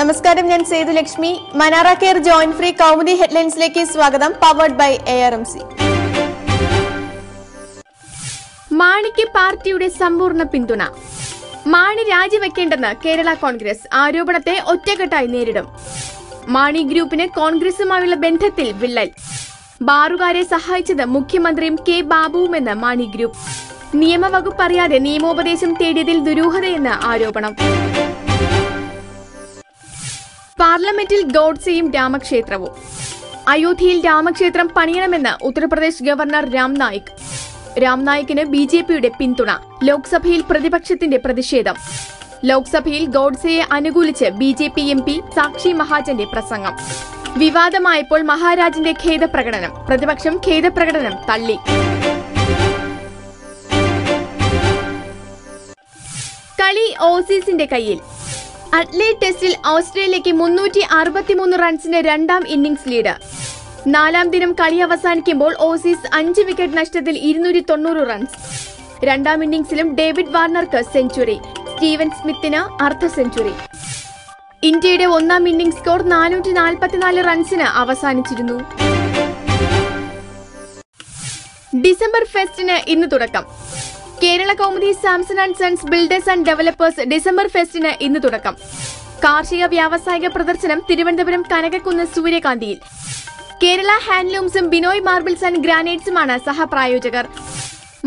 നമസ്കാരം ഞാൻ Sethulakshmi മനാറ care joint free Kaumudi ഹെഡ്ലൈൻസിലേക്ക് സ്വാഗതം powered by A R M C മാണിക്ക് പാർട്ടിയുടെ സമ്പൂർണ പിന്തുണ. മാണി രാജിവെക്കേണ്ടെന്ന് കേരള കോൺഗ്രസ് ആരോപണത്തെ ഒറ്റക്കെട്ടായി നേരിടും. മാണി ഗ്രൂപ്പിന് കോൺഗ്രസുമായുള്ള ബന്ധത്തിൽ വിള്ളൽ. ബാറുകാരെ സഹായിച്ചത് മുഖ്യമന്ത്രിയും കെ ബാബുവുമെന്ന് മാണി ഗ്രൂപ്പ്. നിയമവകുപ്പ് അറിയാതെ നിയമോപദേശം തേടിയതിൽ ദുരൂഹതയെന്ന് ആരോപണം. പാർലമെന്റിൽ ഗോഡ്സെയും രാമക്ഷേത്രവും. അയോധ്യയിൽ രാമക്ഷേത്രം പണിയണമെന്ന് ഉത്തർപ്രദേശ് ഗവർണർ രാം നായിക്. രാം നായിക്കിന് ബി ജെ പിയുടെ പിന്തുണ ലോക്സഭയിൽ പ്രതിപക്ഷത്തിന്റെ പ്രതിഷേധം. ലോക്സഭയിൽ ഗോഡ്സെയെ അനുകൂലിച്ച് B J P M P Sakshi മഹാജന്റെ പ്രസംഗം. വിവാദമായപ്പോൾ മഹാരാജിന്റെ ഖേദപ്രകടനം പ്രതിപക്ഷം ഖേദപ്രകടനം തള്ളി. കളി ഓസീസിന്റെ കയ്യിൽ. അത്ലറ്റ് ടെസ്റ്റിൽ ഓസ്ട്രേലിയക്ക് മുന്നൂറ്റി അറുപത്തിമൂന്ന് റൺസിന്റെ രണ്ടാം ഇന്നിംഗ്സ് ലീഡ്. നാലാം ദിനം കളി അവസാനിക്കുമ്പോൾ ഓസീസ് അഞ്ച് വിക്കറ്റ് നഷ്ടത്തിൽ ഇരുന്നൂറ്റി തൊണ്ണൂറ് റൺസ്. രണ്ടാം ഇന്നിംഗ്സിലും ഡേവിഡ് വാർണർക്ക് സെഞ്ചുറി സ്റ്റീവൻ സ്മിത്തിന് അർദ്ധ സെഞ്ചുറി. ഇന്ത്യയുടെ ഒന്നാം ഇന്നിംഗ് സ്കോർ നാനൂറ്റി നാൽപ്പത്തിനാല് റൺസിന് അവസാനിച്ചിരുന്നു. ഡിസംബർ ഫെസ്റ്റിന് ഇന്ന് തുടക്കം. Kerala Kaumudi Samson and sons builders and developers December ഫെസ്റ്റിന് ഇന്ന് തുടക്കം. കാർഷിക വ്യാവസായിക പ്രദർശനം തിരുവനന്തപുരം കനകക്കുന്ന് സൂര്യകാന്തിയിൽ. കേരള ഹാൻഡ്ലൂംസും ബിനോയ് മാർബിൾസ് ആൻഡ് ഗ്രാനൈറ്റ്സുമാണ് സഹപ്രായോജകർ.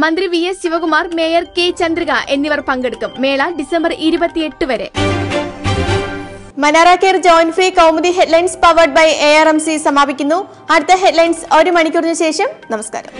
മന്ത്രി V S Sivakumar mayor K Chandrika എന്നിവർ പങ്കെടുക്കും. മേള ഡിസംബർ ഇരുപത്തിയെട്ട് വരെ. മനാറ joint free Kaumudi headlines powered by A R M C സമാപിക്കുന്നു. അടുത്ത ഹെഡ്ലൈൻസ് ഒരു മണിക്കൂറിന് ശേഷം. നമസ്കാരം.